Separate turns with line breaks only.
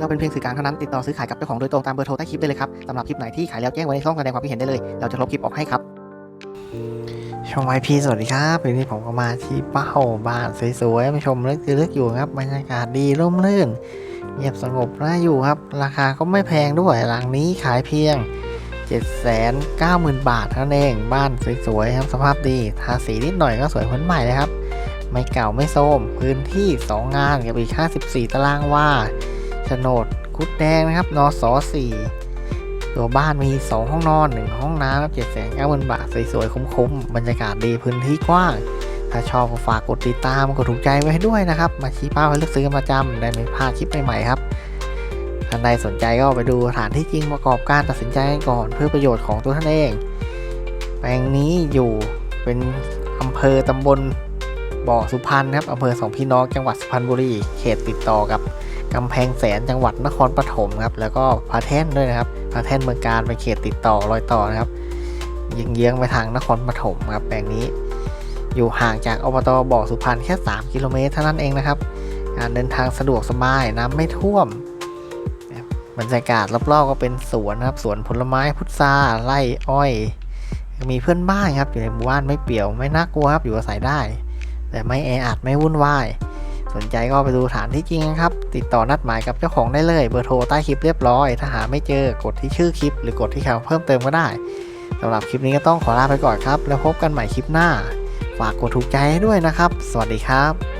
เราเป็นเพียงสื่อกลางเท่านั้นติดต่อซื้อขายกับเจ้าของโดยตรงตามเบอร์โทรใต้คลิปได้เลยครับสำหรับคลิปไหนที่ขายแล้วแจ้งไว้ในช่องแสดงความคิดเห็นได้เลย เราจะลบคลิปออกให้ครับช่องไอพีสวัสดีครับวันนี้ผมก็มาที่เป้าบ้านสวยๆมาชมเลือกเลือกอยู่ครับบรรยากาศดีร่มรื่นเงียบสงบน่าอยู่ครับ ราคาก็ไม่แพงด้วยหลังนี้ขายเพียง 790,000 บาทเท่านั้นเองบ้านสวยๆครับสภาพดีทาสีนิดหน่อยก็สวยเหมือนใหม่เลยครับ ไม่เก่าไม่โทรมพื้นที่ 2 งานกับอีก 54 ตารางวา ฉนดกุดแดงนะครับนอส4ตัวบ้านมี 2 ห้องนอน 1 ห้องน้ำครับ790,000บาท สวยๆ คุ้มๆ บรรยากาศดีพื้นที่กว้าง ถ้าชอบก็ฝากกดติดตามกดถูกใจไว้ด้วยนะครับ มาชี้เป้าให้เลือกซื้อกันประจำได้ไม่พลาดคลิปใหม่ๆครับท่านใดสนใจก็ไปดูสถานที่จริงประกอบการตัดสินใจก่อนเพื่อประโยชน์ของตัวท่านเอง แปลงนี้อยู่เป็นอำเภอตำบลบ่อสุพรรณครับอำเภอสองพี่น้องจังหวัดสุพรรณบุรี เขตติดต่อกับ กำแพงแสนจังหวัดนครปฐมครับแล้วก็พระแท่นด้วยนะครับพระแท่นเมืองการเป็นเขตติดต่อรอยต่อนะครับยิงเยื้องไปทางนครปฐมครับแปลงนี้ อยู่ห่างจากอบตบ่อสุพรรณแค่ 3 กิโลเมตรเท่านั้นเองนะครับการเดินทางสะดวกสบายน้ำไม่ท่วมบรรยากาศรอบๆก็เป็นสวนนะครับสวนผลไม้พุทราไร่อ้อย มีเพื่อนบ้านครับอยู่ในหมู่บ้านไม่เปี่ยวไม่น่ากลัวครับอยู่อาศัยได้ แต่ไม่แออัดไม่วุ่นวาย สนใจก็ไปดูฐานที่จริงครับ ติดต่อนัดหมายกับเจ้าของได้เลย เบอร์โทรใต้คลิปเรียบร้อย ถ้าหาไม่เจอกดที่ชื่อคลิป หรือกดที่คำเพิ่มเติมก็ได้สำหรับคลิปนี้ก็ต้องขอลาไปก่อนครับ แล้วพบกันใหม่คลิปหน้า ฝากกดถูกใจให้ด้วยนะครับ สวัสดีครับ